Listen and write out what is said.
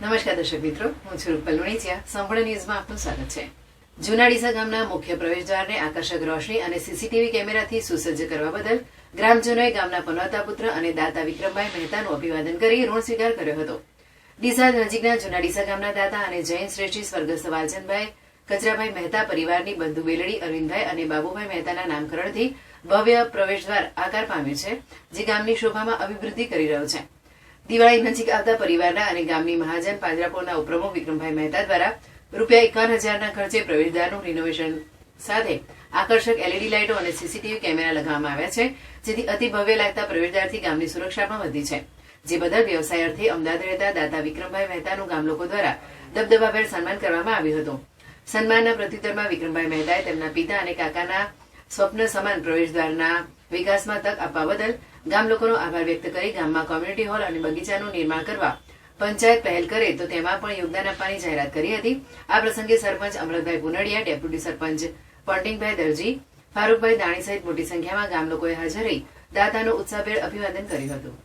નમસ્કાર દર્શક મિત્રો, હું છું રૂપલ લુણીચિયા. સંપૂર્ણ ન્યૂઝમાં આપનું સ્વાગત છે. જૂના ડીસા ગામના મુખ્ય પ્રવેશદ્વારને આકર્ષક રોશની અને સીસીટીવી કેમેરાથી સુસજ્જ કરવા બદલ ગ્રામજનોએ ગામના પનોતા પુત્ર અને દાતા વિક્રમભાઈ મહેતાનું અભિવાદન કરી ઋણ સ્વીકાર કર્યો હતો. ડીસા નજીકના જૂના ડીસા ગામના દાતા અને જૈન શ્રેષ્ઠી સ્વર્ગસ્થ વાલચંદભાઈ, કચરાભાઈ મહેતા પરિવારની બંધુ બેલડી અરવિંદભાઈ અને બાબુભાઈ મહેતાના નામકરણથી ભવ્ય પ્રવેશદ્વાર આકાર પામ્યું છે, જે ગામની શોભામાં અભિવૃદ્ધિ કરી રહ્યો છે. દિવાળી નજીક આવતા પરિવારના અને ગામની મહાજન પાંજરાપોળના ઉપપ્રમુખ વિક્રમભાઈ મહેતા દ્વારા રૂપિયા એકાવન હજારના ખર્ચે પ્રવેશદ્વારનું રિનોવેશન સાથે આકર્ષક એલઈડી લાઇટો અને સીસીટીવી કેમેરા લગાવવામાં આવ્યા છે, જેથી અતિ ભવ્ય લાગતા પ્રવેશદ્વારથી ગામની સુરક્ષા પણ વધી છે. જે બદલ વ્યવસાય અર્થે અમદાવાદ રહેતા દાતા વિક્રમભાઈ મહેતાનું ગામ લોકો દ્વારા દબદબાભેર સન્માન કરવામાં આવ્યું હતું. સન્માનના પ્રત્યુત્તરમાં વિક્રમભાઈ મહેતાએ તેમના પિતા અને કાકાના સ્વપ્ન સમાન પ્રવેશદ્વારના વિકાસમાં તક આપવા બદલ ગામ લોકોનો આભાર વ્યક્ત કરી ગામમાં કોમ્યુનિટી હોલ અને બગીચાનું નિર્માણ કરવા પંચાયત પહેલ કરે તો તેમાં પણ યોગદાન આપવાની જાહેરાત કરી હતી. આ પ્રસંગે સરપંચ અમરતભાઈ પુનડિયા, ડેપ્યુટી સરપંચ પોન્ટિંગભાઈ દરજી, ફારૂકભાઈ દાણી સહિત મોટી સંખ્યામાં ગામ લોકોએ હાજર રહી દાતાનું ઉત્સાહભેર અભિવાદન કર્યું હતું.